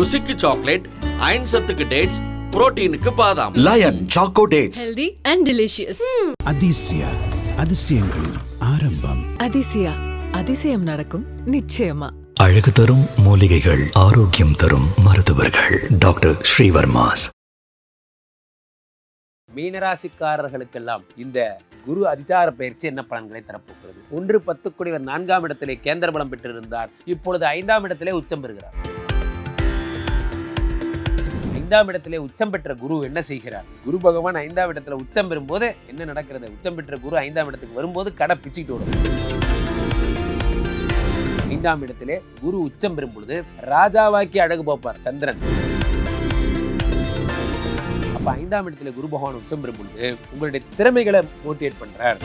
ருசிக்கு chocolate iron சத்துக்கு dates புரோட்டீனுக்கு பாதாம். Lion choco dates healthy and delicious. Athisaya அதிசயங்களின் ஆரம்பம். அதிசயா. அதிசயம் நடக்கும் நிச்சயமா. அழகு தரும் மூலிகைகள் ஆரோக்கியம் தரும் மருத்துவர்கள். டாக்டர் ஸ்ரீவர்மாஸ். மீனராசிக்காரர்களுக்கெல்லாம் இந்த குரு அதிசார பயிற்சி என்ன பலன்களை தரப்போகிறது? ஒன்று பத்து குடிவர் நான்காம் இடத்திலே கேந்திர பலம் பெற்றிருந்தார். இப்பொழுது ஐந்தாம் இடத்திலே உச்சம் பெறுகிறார். ஐந்தாம் இடத்திலே உச்சம் பெற்ற குரு என்ன செய்கிறார்? குரு பகவான் ஐந்தாம் இடத்துல உச்சம் பெறும்போது என்ன நடக்கிறது? உச்சம் பெற்ற குரு ஐந்தாம் இடத்துக்கு வரும்போது கடை பிச்சுக்கிட்டு வரும் ஐந்தாம் இடத்திலே குரு உச்சம் பெறும் பொழுது ராஜாவாக்கி அழகு பார்ப்பார் சந்திரன். அப்ப ஐந்தாம் இடத்துல குரு பகவான் உச்சம் பெறும் பொழுது உங்களுடைய திறமைகளை மோட்டிவேட் பண்றார்.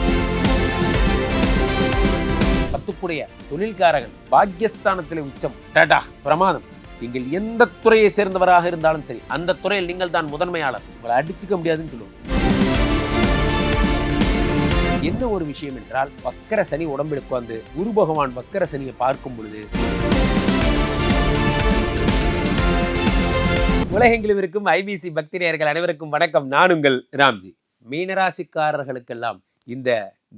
பத்துக்குடைய தொழில்காரகன் பாக்யஸ்தானத்திலே உச்சம். டாடா பிரமாதம். நீங்கள் எந்த துறையை சேர்ந்தவராக இருந்தாலும் சரி அந்த துறையில் நீங்கள் தான் முதன்மையாளர். உங்களை அடிச்சுக்க முடியாதுன்னு சொல்லுவோம். என்ன ஒரு விஷயம் என்றால் வக்கர சனி உடம்பில் உட்கார்ந்து குரு பகவான் வக்கர சனியை பார்க்கும் பொழுது உலகெங்கிலும் இருக்கும் ஐபிசி பக்திரியர்கள் அனைவருக்கும் வணக்கம். நான் உங்கள் ராம்ஜி. மீனராசிக்காரர்களுக்கெல்லாம் இந்த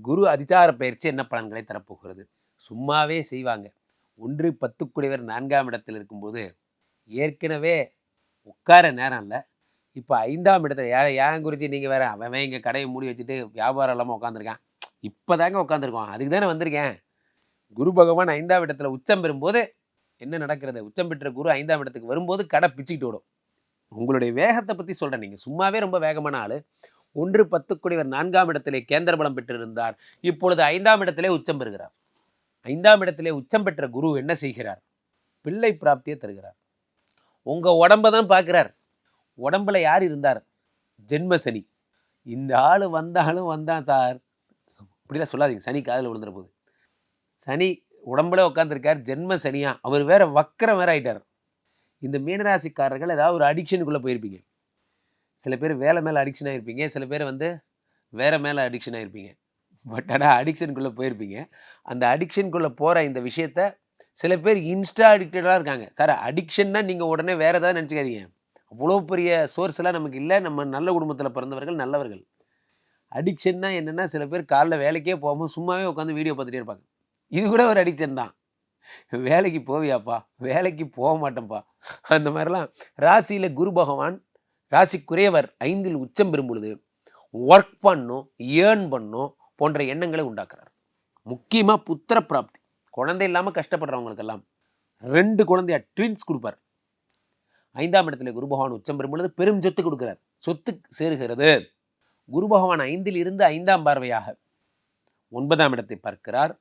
குரு அதிசார பயிற்சி என்ன பலன்களை தரப்போகிறது? சும்மாவே செய்வாங்க. ஒன்று பத்துக்குடையவர் நான்காம் இடத்தில் இருக்கும்போது ஏற்கனவே உட்கார நேரம் இல்லை. இப்போ ஐந்தாம் இடத்துல ஏன் ஏன் குறித்து நீங்கள் வேற அவன் இங்கே கடையை மூடி வச்சுட்டு வியாபாரம் இல்லாமல் உட்காந்துருக்கான் இப்போ தாங்க உட்காந்துருக்கோம் அதுக்கு தானே வந்திருக்கேன். குரு பகவான் ஐந்தாம் இடத்துல உச்சம் பெறும்போது என்ன நடக்கிறது? உச்சம் பெற்ற குரு ஐந்தாம் இடத்துக்கு வரும்போது கடை பிச்சுக்கிட்டு விடும் உங்களுடைய வேகத்தை பற்றி சொல்கிறேன் நீங்கள் சும்மாவே ரொம்ப வேகமான ஆள். ஒன்று பத்து குடிவர் நான்காம் இடத்திலே கேந்திர பலம் பெற்றிருந்தார். இப்பொழுது ஐந்தாம் இடத்திலே உச்சம் பெறுகிறார். ஐந்தாம் இடத்திலே உச்சம் பெற்ற குரு என்ன செய்கிறார்? பிள்ளை பிராப்தியை தருகிறார். உங்கள் உடம்ப தான் பார்க்குறார். உடம்புல யார் இருந்தார்? ஜென்ம சனி. இந்த ஆள் வந்தாலும் வந்தான் சார். இப்படிலாம் சொல்லாதீங்க. சனி காதில் விழுந்துற போது. சனி உடம்புல உட்காந்துருக்கார் ஜென்ம சனியாக அவர் வேற வக்கரம் வேற ஆயிட்டார். இந்த மீனராசிக்காரர்கள் ஏதாவது ஒரு அடிக்ஷனுக்குள்ளே போயிருப்பீங்க. சில பேர் வேலை மேலே அடிக்ஷன் ஆகிருப்பீங்க சில பேர் வந்து வேற மேலே அடிக்ஷன் ஆகிருப்பீங்க பட் ஆனால் அடிக்ஷனுக்குள்ளே போயிருப்பீங்க. அந்த அடிக்ஷனுக்குள்ளே போகிற இந்த விஷயத்த சில பேர் இன்ஸ்டா அடிக்டடாக இருக்காங்க. சார் அடிக்ஷன்னா நீங்கள் உடனே வேறு ஏதாவது நினச்சிக்காதீங்க. அவ்வளோ பெரிய சோர்ஸ்லாம் நமக்கு இல்லை. நம்ம நல்ல குடும்பத்தில் பிறந்தவர்கள் நல்லவர்கள். அடிக்ஷன்னா என்னென்னா சில பேர் காலைல வேலைக்கே போகாமல் சும்மாவே உட்காந்து வீடியோ பார்த்துட்டே இருப்பாங்க. இது கூட ஒரு அடிக்ஷன் தான். வேலைக்கு போவியாப்பா? வேலைக்கு போக மாட்டேன்ப்பா. அந்த மாதிரிலாம் ராசியில் குரு பகவான் ராசிக்குரியவர் ஐந்தில் உச்சம் பெறும் பொழுது ஒர்க் பண்ணும் ஏர்ன் பண்ணும் போன்ற எண்ணங்களை உண்டாக்குறார். முக்கியமாக புத்திர பிராப்தி. குழந்தை இல்லாமல் கஷ்டப்படுறவங்களுக்கெல்லாம் ரெண்டு குழந்தையா ட்வின்ஸ் கொடுப்பார். ஐந்தாம் இடத்துல குரு பகவான் உச்சம் பெறும் பொழுது பெரும் சொத்து கொடுக்கிறார். சொத்து சேருகிறது. குரு பகவான் ஐந்தில் இருந்து ஐந்தாம் பார்வையாக ஒன்பதாம் இடத்தை பார்க்கிறார்.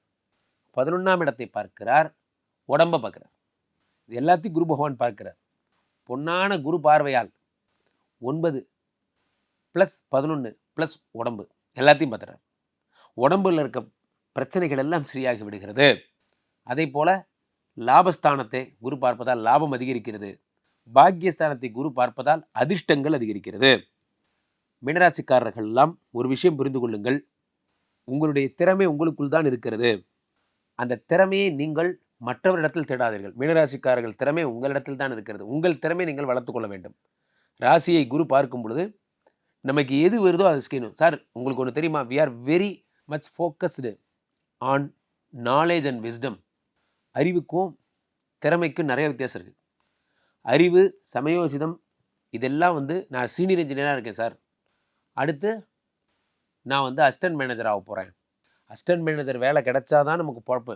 பதினொன்றாம் இடத்தை பார்க்கிறார். உடம்பை பார்க்கிறார். இது எல்லாத்தையும் குரு பகவான் பார்க்கிறார். பொன்னான குரு பார்வையால் ஒன்பது ப்ளஸ் பதினொன்று ப்ளஸ் உடம்பு எல்லாத்தையும் பார்த்துறார் உடம்புல இருக்க பிரச்சனைகள் எல்லாம் சரியாகி விடுகிறது. அதே போல் லாபஸ்தானத்தை குரு பார்ப்பதால் லாபம் அதிகரிக்கிறது. பாக்கியஸ்தானத்தை குரு பார்ப்பதால் அதிர்ஷ்டங்கள் அதிகரிக்கிறது. மீனராசிக்காரர்கள் எல்லாம் ஒரு விஷயம் புரிந்து கொள்ளுங்கள். உங்களுடைய திறமை உங்களுக்குள் தான் இருக்கிறது. அந்த திறமையை நீங்கள் மற்றவரிடத்தில் தேடாதீர்கள். மீனராசிக்காரர்கள் திறமை உங்களிடத்தில் தான் இருக்கிறது. உங்கள் திறமை நீங்கள் வளர்த்துக்கொள்ள வேண்டும். ராசியை குரு பார்க்கும் பொழுது நமக்கு எது வருதோ அது செய்யணும். சார் உங்களுக்கு ஒன்று தெரியுமா? We are very much focused on knowledge and wisdom அறிவுக்கும் திறமைக்கும் நிறைய வித்தியாசம் இருக்குது அறிவு சமயோசிதம் இதெல்லாம் வந்து நான் சீனியர் இன்ஜினியராக இருக்கேன் சார். அடுத்து நான் வந்து அசிஸ்டன்ட் மேனேஜர் ஆக போகிறேன் அசிஸ்டன்ட் மேனேஜர் வேலை கிடைச்சாதான் நமக்கு பொழப்பு.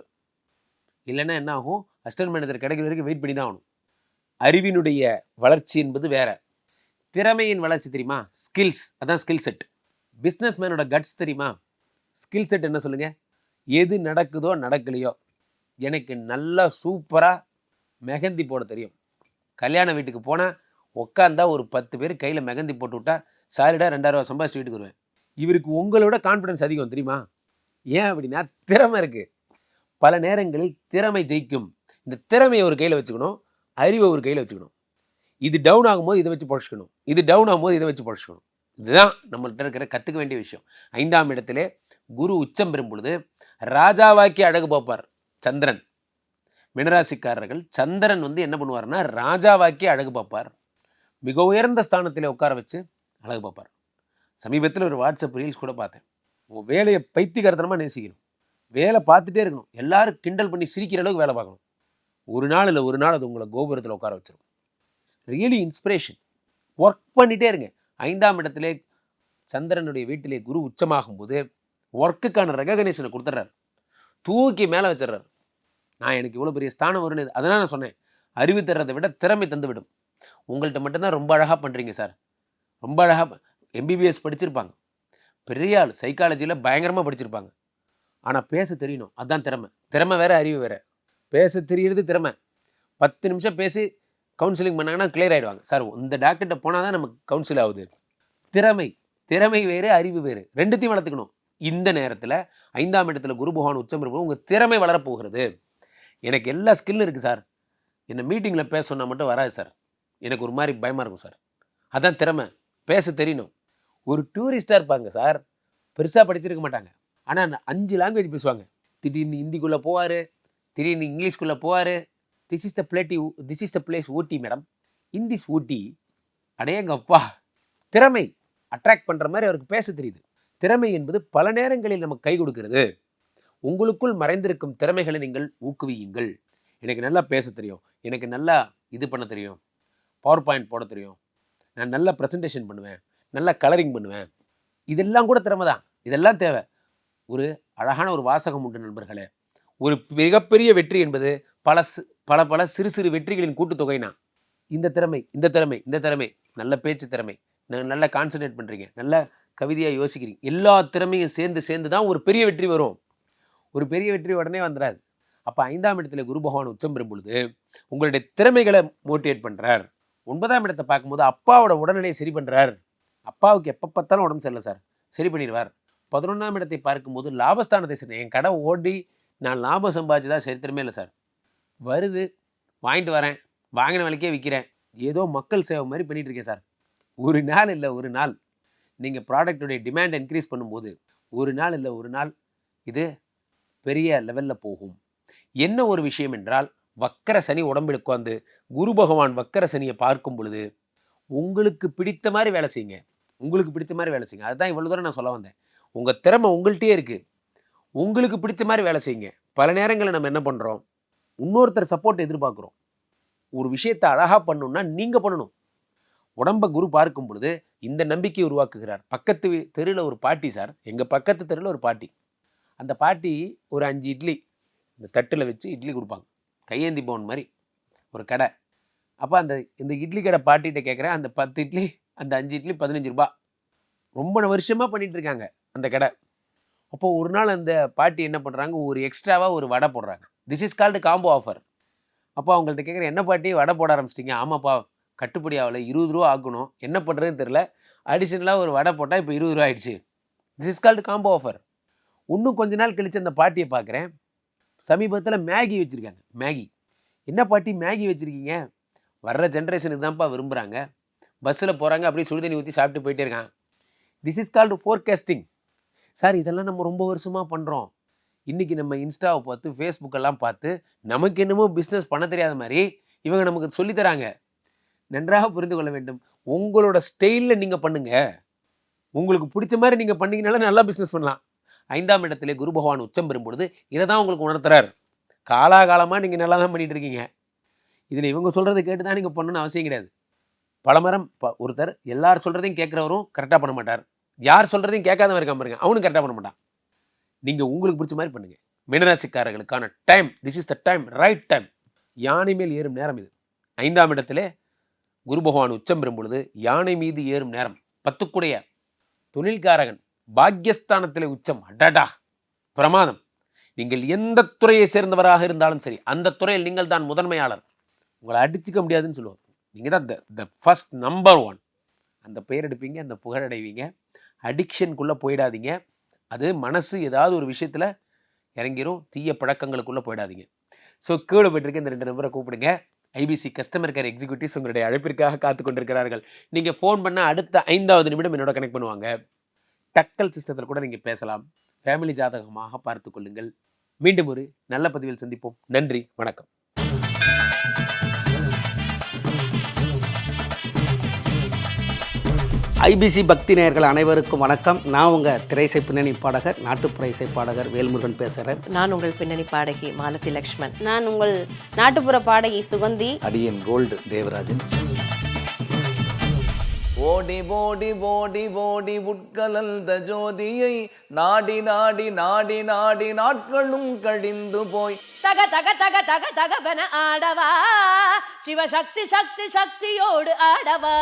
இல்லைன்னா என்ன ஆகும்? அசிஸ்டன்ட் மேனேஜர் கிடைக்கிற வரைக்கும் வெயிட் பண்ணி தான் ஆகணும். அறிவினுடைய வளர்ச்சி என்பது வேறு. திறமையின் வளர்ச்சி தெரியுமா? ஸ்கில்ஸ் அதான் ஸ்கில் செட் பிஸ்னஸ் மேனோட கட்ஸ் தெரியுமா? ஸ்கில் செட் என்ன சொல்லுங்கள் எது நடக்குதோ நடக்கலையோ. எனக்கு நல்லா சூப்பராக மெஹந்தி போட தெரியும். கல்யாண வீட்டுக்கு போனால் உட்காந்தா ஒரு பத்து பேர் கையில் மெஹந்தி போட்டு விட்டா சாரிடா ரெண்டாயிரம் சம்பாதிச்சு வீட்டுக்கு வருவேன். இவருக்கு உங்களோட கான்ஃபிடன்ஸ் அதிகம் தெரியுமா? ஏன் அப்படின்னா திறமை இருக்குது பல நேரங்களில் திறமை ஜெயிக்கும். இந்த திறமையை ஒரு கையில் வச்சுக்கணும் அறிவை ஒரு கையில் வச்சுக்கணும். இது டவுன் ஆகும்போது இதை வச்சு பொழைச்சிக்கணும். இது டவுன் ஆகும்போது இதை வச்சு பொழைச்சிக்கணும். இதுதான் நம்மள்கிட்ட இருக்கிற கற்றுக்க வேண்டிய விஷயம். ஐந்தாம் இடத்திலே குரு உச்சம் பெறும் பொழுது ராஜாவாக்கி அழகு பார்ப்பார் சந்திரன். மினராசிக்காரர்கள் சந்திரன் வந்து என்ன பண்ணுவார்னா ராஜாவாக்கி அழகு பார்ப்பார் மிக உயர்ந்த ஸ்தானத்தில் உட்கார வச்சு அழகு பார்ப்பார் சமீபத்தில் ஒரு வாட்ஸ்அப் ரீல்ஸ் கூட பார்த்தேன். உங்கள் வேலையை பைத்தியகாரத்தனமாக நேசிக்கணும். வேலை பார்த்துட்டே இருக்கணும். எல்லாரும் கிண்டல் பண்ணி சிரிக்கிற அளவுக்கு வேலை பார்க்கணும். ஒரு நாள் இல்லை ஒரு நாள் அது உங்களை கோபுரத்தில் உட்கார வச்சிடும் ரியலி இன்ஸ்பிரேஷன் ஒர்க் பண்ணிகிட்டே இருங்க. ஐந்தாம் இடத்திலே சந்திரனுடைய வீட்டிலே குரு உச்சமாகும் போது ஒர்க்குக்கான ரெகக்னேஷனை கொடுத்துட்றாரு. தூக்கி மேலே வச்சிடுறாரு. நான் எனக்கு இவ்வளோ பெரிய ஸ்தானம் வரும்னு அதனால் நான் சொன்னேன். அறிவு தர்றதை விட திறமை தந்து விடும் உங்கள்கிட்ட மட்டும்தான் ரொம்ப அழகாக பண்ணுறீங்க சார் ரொம்ப அழகாக எம்பிபிஎஸ் படிச்சிருப்பாங்க. பெரிய ஆள் சைக்காலஜியில் பயங்கரமாக படிச்சிருப்பாங்க. ஆனால் பேச தெரியணும். அதுதான் திறமை. திறமை வேறு அறிவு வேறு. பேச தெரியறது திறமை. பத்து நிமிஷம் பேசி கவுன்சிலிங் பண்ணாங்கன்னா கிளியர் ஆகிடுவாங்க சார் இந்த டாக்டர்கிட்ட போனால் தான் நமக்கு கவுன்சில் ஆகுது. திறமை. திறமை வேறு அறிவு வேறு. ரெண்டுத்தையும் வளர்த்துக்கணும். இந்த நேரத்தில் ஐந்தாம் இடத்துல குரு பகவான் உச்சம் இருக்கும் உங்கள் திறமை வளரப்போகிறது. எனக்கு எல்லா ஸ்கில்லும் இருக்குது சார் என்னை மீட்டிங்கில் பேச சொன்னால் மட்டும் வராது சார் எனக்கு ஒரு மாதிரி பயமாக இருக்கும் சார் அதான் திறமை. பேச தெரியணும். ஒரு டூரிஸ்டாக இருப்பாங்க சார் பெருசாக படிச்சிருக்க மாட்டாங்க. ஆனால் அஞ்சு லாங்குவேஜ் பேசுவாங்க. திடீர்னு ஹிந்திக்குள்ளே போவார் திடீர்னு இங்கிலீஷ்குள்ளே போவார். This is the plate this is the place Ooty madam இந்திஸ் Ooty அடையங்கப்பா திறமை. அட்ராக்ட் பண்ணுற மாதிரி அவருக்கு பேச தெரியுது. திறமை என்பது பல நேரங்களில் நமக்கு கை கொடுக்கிறது. உங்களுக்குள் மறைந்திருக்கும் திறமைகளை நீங்கள் ஊக்குவியுங்கள். எனக்கு நல்லா பேச தெரியும். எனக்கு நல்லா இது பண்ண தெரியும். பவர் பாயிண்ட் போட தெரியும். நான் நல்லா ப்ரெசன்டேஷன் பண்ணுவேன். நல்லா கலரிங் பண்ணுவேன். இதெல்லாம் கூட திறமை தான். இதெல்லாம் தேவை. ஒரு அழகான ஒரு வாசகம் உண்டு நண்பர்களே. ஒரு மிகப்பெரிய வெற்றி என்பது பல பல பல சிறு சிறு வெற்றிகளின் கூட்டுத்தொகைனா இந்த திறமை இந்த திறமை இந்த திறமை. நல்ல பேச்சு திறமை. ந- நல்லா கான்சன்ட்ரேட் பண்ணுறீங்க நல்ல கவிதையாக யோசிக்கிறீங்க. எல்லா திறமையும் சேர்ந்து சேர்ந்து தான் ஒரு பெரிய வெற்றி வரும். ஒரு பெரிய வெற்றி உடனே வந்துடாது அப்போ ஐந்தாம் இடத்துல குரு பகவான் உச்சம் பெறும் பொழுது உங்களுடைய திறமைகளை மோட்டிவேட் பண்ணுறார் ஒன்பதாம் இடத்தை பார்க்கும்போது அப்பாவோட உடல்நிலையை சரி பண்ணுறார் அப்பாவுக்கு எப்போ பார்த்தாலும் உடம்பு சரியில்லை சார். சரி பண்ணிடுவார். பதினொன்றாம் இடத்தை பார்க்கும்போது லாபஸ்தானத்தை சரி என் கடை ஓடி நான் லாபம் சம்பாதிச்சதா சரித்திரமே இல்லை சார். வருது வாங்கிட்டு வரேன். வாங்கின விலைக்கே விற்கிறேன் ஏதோ மக்கள் சேவை மாதிரி பண்ணிகிட்ருக்கேன் சார். ஒரு நாள் இல்லை ஒரு நாள். நீங்கள் ப்ராடக்ட்டுடைய டிமாண்ட் இன்க்ரீஸ் பண்ணும்போது ஒரு நாள் இல்லை ஒரு நாள் இது பெரிய லெவலில் போகும். என்ன ஒரு விஷயம் என்றால் வக்கர சனி உடம்பில் உட்காந்து குரு பகவான் வக்கர சனியை பார்க்கும் பொழுது உங்களுக்கு பிடித்த மாதிரி வேலை செய்யுங்க. உங்களுக்கு பிடிச்ச மாதிரி வேலை செய்யுங்க. அதுதான் இவ்வளோ தூரம் நான் சொல்ல வந்தேன். உங்கள் திறமை உங்கள்கிட்டயே இருக்குது உங்களுக்கு பிடிச்ச மாதிரி வேலை செய்யுங்க. பல நேரங்களில் நம்ம என்ன பண்ணுறோம் இன்னொருத்தர் சப்போர்ட் எதிர்பார்க்குறோம். ஒரு விஷயத்தை அழகாக பண்ணணும்னா நீங்கள் பண்ணணும். உடம்பை குரு பார்க்கும் பொழுது இந்த நம்பிக்கையை உருவாக்குகிறார். பக்கத்து தெருவில் ஒரு பாட்டி சார். எங்கள் பக்கத்து தெருவில் ஒரு பாட்டி. அந்த பாட்டி ஒரு அஞ்சு இட்லி இந்த தட்டில் வச்சு இட்லி கொடுப்பாங்க. கையேந்தி பவுன் மாதிரி ஒரு கடை. அப்போ அந்த இந்த இட்லி கடை பாட்டிகிட்ட கேட்குறேன் அந்த பத்து இட்லி அந்த அஞ்சு இட்லி பதினஞ்சு ரூபா. ரொம்ப வருஷமாக பண்ணிகிட்டு இருக்காங்க அந்த கடை. அப்போ ஒரு நாள் அந்த பாட்டி என்ன பண்ணுறாங்க ஒரு எக்ஸ்ட்ராவாக ஒரு வடை போடுறாங்க. This is called combo offer அப்போ அவங்கள்ட்ட கேட்குறேன் என்ன பாட்டி? வடை போட ஆரம்பிச்சிட்டிங்க. ஆமாப்பா கட்டுப்படி ஆகலை. இருபது ரூபா ஆக்கணும். என்ன பண்ணுறதுன்னு தெரில அடிஷ்னலாக ஒரு வடை போட்டால் இப்போ இருபது ரூபா ஆயிடுச்சு. This is called combo offer இன்னும் கொஞ்ச நாள் கழித்து அந்த பாட்டியை பார்க்குறேன். சமீபத்தில் மேகி வச்சுருக்காங்க. மேகி. என்ன பாட்டி மேகி வச்சுருக்கீங்க? வர்ற ஜென்ரேஷனுக்கு தான்ப்பா விரும்புகிறாங்க பஸ்ஸில் போகிறாங்க அப்படியே சுடுதண்ணி ஊற்றி சாப்பிட்டு போயிட்டே இருக்கான். This is called forecasting sir இதெல்லாம் நம்ம ரொம்ப வருஷமாக பண்ணுறோம் இன்றைக்கி நம்ம இன்ஸ்டாவை பார்த்து ஃபேஸ்புக்கெல்லாம் பார்த்து நமக்கு என்னமோ பிஸ்னஸ் பண்ண தெரியாத மாதிரி இவங்க நமக்கு சொல்லித் தராங்க. நன்றாக புரிந்து கொள்ள வேண்டும். உங்களோட ஸ்டைலில் நீங்கள் பண்ணுங்க. உங்களுக்கு பிடிச்ச மாதிரி நீங்கள் பண்ணீங்கனால நல்லா பிஸ்னஸ் பண்ணலாம். ஐந்தாம் இடத்திலே குரு பகவான் உச்சம் பெறும் பொழுது இதை தான் உங்களுக்கு உணர்த்துறார். காலாகாலமாக நீங்கள் நல்லா தான் பண்ணிகிட்டு இருக்கீங்க. இதில் இவங்க சொல்கிறத கேட்டு தான் நீங்கள் பண்ணணும்னு அவசியம் கிடையாது. பலமரம் ப- ஒருத்தர் எல்லார் சொல்கிறதையும் கேட்குறவரும் கரெக்டாக பண்ண மாட்டார். யார் சொல்கிறதையும் கேட்காதவன் இருக்காம பாருங்க அவனும் கரெக்டாக பண்ண மாட்டான். நீங்கள் உங்களுக்கு பிடிச்ச மாதிரி பண்ணுங்கள் மினராசிக்காரர்களுக்கான time this is the time right time யானை மேல் ஏறும் நேரம் இது. ஐந்தாம் இடத்திலே குரு பகவான் உச்சம் பெறும் பொழுது யானை மீது ஏறும் நேரம் பத்துக்குடைய தொழில்காரகன் பாக்யஸ்தானத்தில் உச்சம். அடடா! பிரமாதம். நீங்கள் எந்த துறையை சேர்ந்தவராக இருந்தாலும் சரி அந்த துறையில் நீங்கள் தான் முதன்மையாளர். உங்களை அடிச்சுக்க முடியாதுன்னு சொல்லுவாங்க நீங்கள் தான் த ஃபஸ்ட் நம்பர் ஒன் அந்த பெயர் எடுப்பீங்க அந்த புகழடைவீங்க அடிக்ஷனுக்குள்ளே போயிடாதீங்க. அது மனசு ஏதாவது ஒரு விஷயத்தில் இறங்கிரும் தீய பழக்கங்களுக்குள்ளே போயிடாதீங்க. ஸோ கீழே போயிட்டு இந்த ரெண்டு நம்பரை கூப்பிடுங்க. ஐபிசி கஸ்டமர் கேர் எக்ஸிக்யூட்டிவ்ஸ் உங்களுடைய அழைப்பிற்காக காத்து கொண்டிருக்கிறார்கள். நீங்கள் ஃபோன் பண்ணால் அடுத்த ஐந்தாவது நிமிடம் என்னோட கனெக்ட் பண்ணுவாங்க. டக்கல் சிஸ்டத்தில் கூட நீங்கள் பேசலாம். ஃபேமிலி ஜாதகமாக பார்த்து கொள்ளுங்கள். மீண்டும் ஒரு நல்ல பதிவில் சந்திப்போம். நன்றி. வணக்கம். ஐபிசி பக்தி நேயர்கள் அனைவருக்கும் வணக்கம். நான் உங்கள் திரைசை பின்னணி பாடகர் நாட்டுப்புற இசை பாடகர் வேல்முருகன் பேசுகிறேன் நான் உங்கள் பின்னணி பாடகி மாலதி லக்ஷ்மண். நான் உங்கள் நாட்டுப்புற பாடகி சுகந்தி. அடியன் கோல்டு தேவராஜன். ஓடி ஓடி ஓடி ஓடி உட்கலந்த ஜோதியை நாடி நாடி நாடி நாடி நாட்களும் கழிந்து போய். தக தக தக தக தகவன ஆடவா? சிவசக்தி சக்தி சக்தியோடு ஆடவா?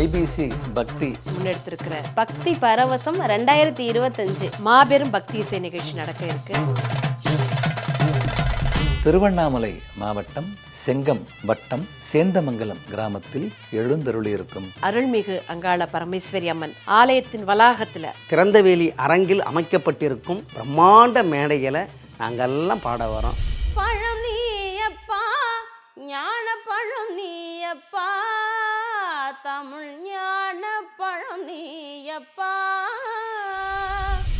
ஐபிசி பக்தி. முன்னெடுத்திருக்கிற பக்தி பரவசம் ரெண்டாயிரத்தி இருபத்தஞ்சு மாபெரும் பக்தி இசை நிகழ்ச்சி நடக்க இருக்கு. திருவண்ணாமலை மாவட்டம் செங்கம் வட்டம் சேந்தமங்கலம் கிராமத்தில் எழுந்தருளியிருக்கும். அருள்மிகு அங்காள பரமேஸ்வரி அம்மன் ஆலயத்தின் வளாகத்துல திறந்தவேலி அரங்கில் அமைக்கப்பட்டிருக்கும் பிரம்மாண்ட மேடைகளை நாங்கள்லாம் பாட வரோம். பழம் நீயப்பா ஞான பழம் நீ அப்பா.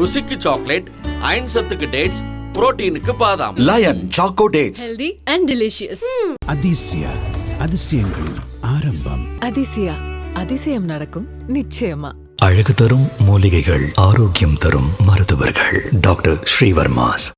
ருசிக்கு சாக்லேட் அயன் சத்துக்கு டேட்ஸ் புரோட்டீனுக்கு பாதாம். Lion choco dates healthy and delicious அதிசய அதிசயங்களின் ஆரம்பம். அதிசயா அதிசயம் நடக்கும் நிச்சயமா. அழகு தரும் மூலிகைகள் ஆரோக்கியம் தரும் மருத்துவர்கள். டாக்டர் ஸ்ரீவர்மாஸ்.